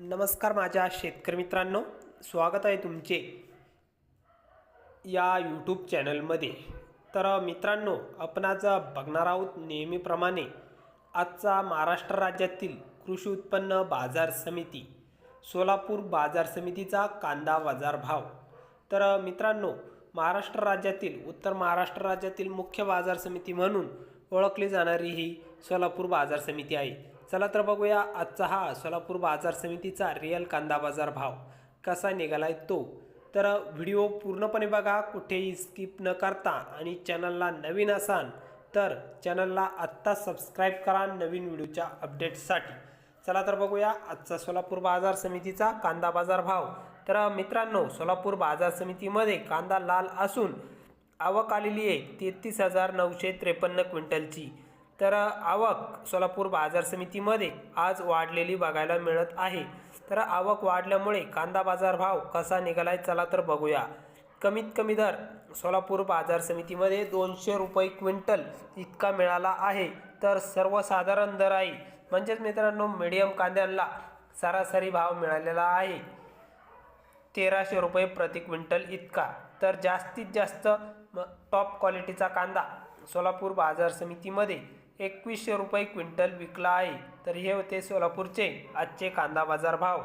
नमस्कार माझ्या शेतकरी मित्रांनो स्वागत आहे तुमचे या यूट्यूब चॅनलमध्ये तर मित्रांनो आपण आज बघणार आहोत नेहमीप्रमाणे आजचा महाराष्ट्र राज्यातील कृषी उत्पन्न बाजार समिती सोलापूर बाजार समितीचा कांदा बाजार भाव. तर मित्रांनो महाराष्ट्र राज्यातील उत्तर महाराष्ट्र राज्यातील मुख्य बाजार समिती म्हणून ओळखली जाणारी ही सोलापूर बाजार समिती आहे. चला तर बघूया आजचा हा सोलापूर बाजार समितीचा रिअल कांदा बाजार भाव कसा निघालाय तो. तर व्हिडिओ पूर्णपणे बघा कुठेही स्किप न करता आणि चॅनलला नवीन असाल तर चॅनलला आत्ता सबस्क्राईब करा नवीन व्हिडिओच्या अपडेट्ससाठी चला तर बघूया आजचा सोलापूर बाजार समितीचा कांदा बाजार भाव. तर मित्रांनो सोलापूर बाजार समितीमध्ये कांदा लाल असून आवक आलेली आहे तेहतीस हजार नऊशे त्रेपन्न क्विंटलची. तर आवक सोलापूर बाजार समितीमध्ये आज वाढलेली बघायला मिळत आहे. तर आवक वाढल्यामुळे कांदा बाजार भाव कसा निघालाय चला तर बघूया. कमीत कमी दर सोलापूर बाजार समितीमध्ये दोनशे रुपये क्विंटल इतका मिळाला आहे. तर सर्वसाधारण दर आहे म्हणजेच मित्रांनो मिडियम कांद्यांना सरासरी भाव मिळालेला आहे. तेराशे रुपये प्रति क्विंटल इतका. तर जास्तीत जास्त टॉप क्वालिटीचा कांदा सोलापूर बाजार समितीमध्ये एकवीसशे रुपये क्विंटल विकला आहे. तर हे होते सोलापूरचे आजचे कांदा बाजार भाव.